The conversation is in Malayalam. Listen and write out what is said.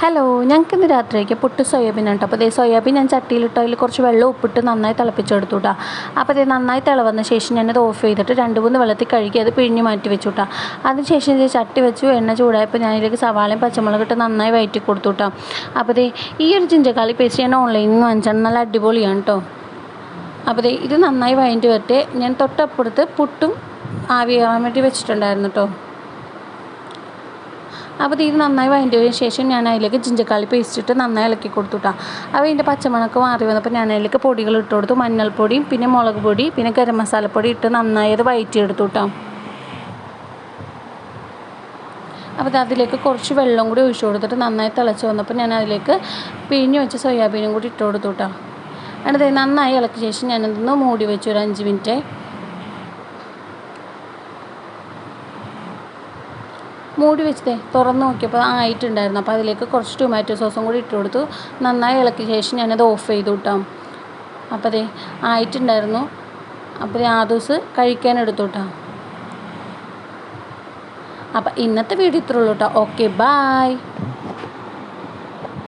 ഹലോ ഞങ്ങൾക്ക് ഇന്ന് രാത്രിക്ക് പൊട്ട് സോയാബീൻ ഉണ്ട് അപ്പോൾ ഇതേ സോയാബീൻ ഞാൻ ചട്ടിയിലിട്ട് അതിൽ കുറച്ച് വെള്ളം ഉപ്പിട്ട് നന്നായി തിളപ്പിച്ചെടുത്തു കേട്ടോ അപ്പോൾ ഇത് നന്നായി തിളവന്ന ശേഷം ഞാനത് ഓഫ് ചെയ്തിട്ട് രണ്ട് മൂന്ന് വെള്ളത്തിൽ കഴുകി അത് പിഴിഞ്ഞ് മാറ്റി വെച്ചു കേട്ടോ അതിനുശേഷം ഇത് ചട്ടി വെച്ചു എണ്ണ ചൂടായപ്പോൾ ഞാനിതിലേക്ക് സവാളയും പച്ചമുളക് ഇട്ട് നന്നായി വയറ്റി കൊടുത്തു കേട്ടോ അപ്പോൾ ദേ ഈ ഒരു ചിഞ്ചക്കാളി പേസ്റ്റ് ഞാൻ ഓൺലൈനിൽ നിന്ന് വാങ്ങിച്ചാണ് നല്ല അടിപൊളിയാണ് കേട്ടോ അപ്പോൾ ഇത് നന്നായി വഴറ്റി വരട്ടെ. ഞാൻ തൊട്ടപ്പുറത്ത് പുട്ടും ആവിയാവാൻ വേണ്ടി വെച്ചിട്ടുണ്ടായിരുന്നു കേട്ടോ അപ്പോൾ ഇത് നന്നായി വഴറ്റിയതിന് ശേഷം ഞാൻ അതിലേക്ക് ജിഞ്ചക്കാളി പേസ്റ്റ് ഇട്ട് നന്നായി ഇളക്കി കൊടുത്തു കേട്ടോ അപ്പോൾ ഇതിന്റെ പച്ചമണക്ക് മാറി വന്നപ്പോൾ ഞാൻ അതിലേക്ക് പൊടികൾ ഇട്ട് കൊടുത്തു. മഞ്ഞൾപ്പൊടിയും പിന്നെ മുളക് പൊടി പിന്നെ ഗരം മസാലപ്പൊടി ഇട്ട് നന്നായി അത് വഴറ്റിയെടുത്തു കേട്ടോ അപ്പോൾ അതിലേക്ക് കുറച്ച് വെള്ളം കൂടി ഒഴിച്ചു കൊടുത്തിട്ട് നന്നായി തിളച്ച് വന്നപ്പോൾ ഞാൻ അതിലേക്ക് പിഴിഞ്ഞ് വെച്ച സോയാബീനും കൂടി ഇട്ട് കൊടുത്തു കേട്ടോ എന്നിട്ട് നന്നായി ഇളക്കിയ ശേഷം ഞാനതൊന്ന് മൂടി വെച്ചു ഒരു അഞ്ച് മിനിറ്റ്. മൂടി വെച്ചതേ തുറന്ന് നോക്കിയപ്പോൾ ആയിട്ടുണ്ടായിരുന്നു. അപ്പോൾ അതിലേക്ക് കുറച്ച് ടൊമാറ്റോ സോസും കൂടി ഇട്ട് കൊടുത്തു. നന്നായി ഇളക്കിയ ശേഷം ഞാനത് ഓഫ് ചെയ്തു കിട്ടാം അപ്പോൾ അതെ ആയിട്ടുണ്ടായിരുന്നു. അപ്പോൾ ആ ദിവസം കഴിക്കാൻ എടുത്തു കേട്ടോ അപ്പം ഇന്നത്തെ വീഡിയോ ഇത്രയുള്ളൂ കേട്ടോ ഓക്കെ ബായ്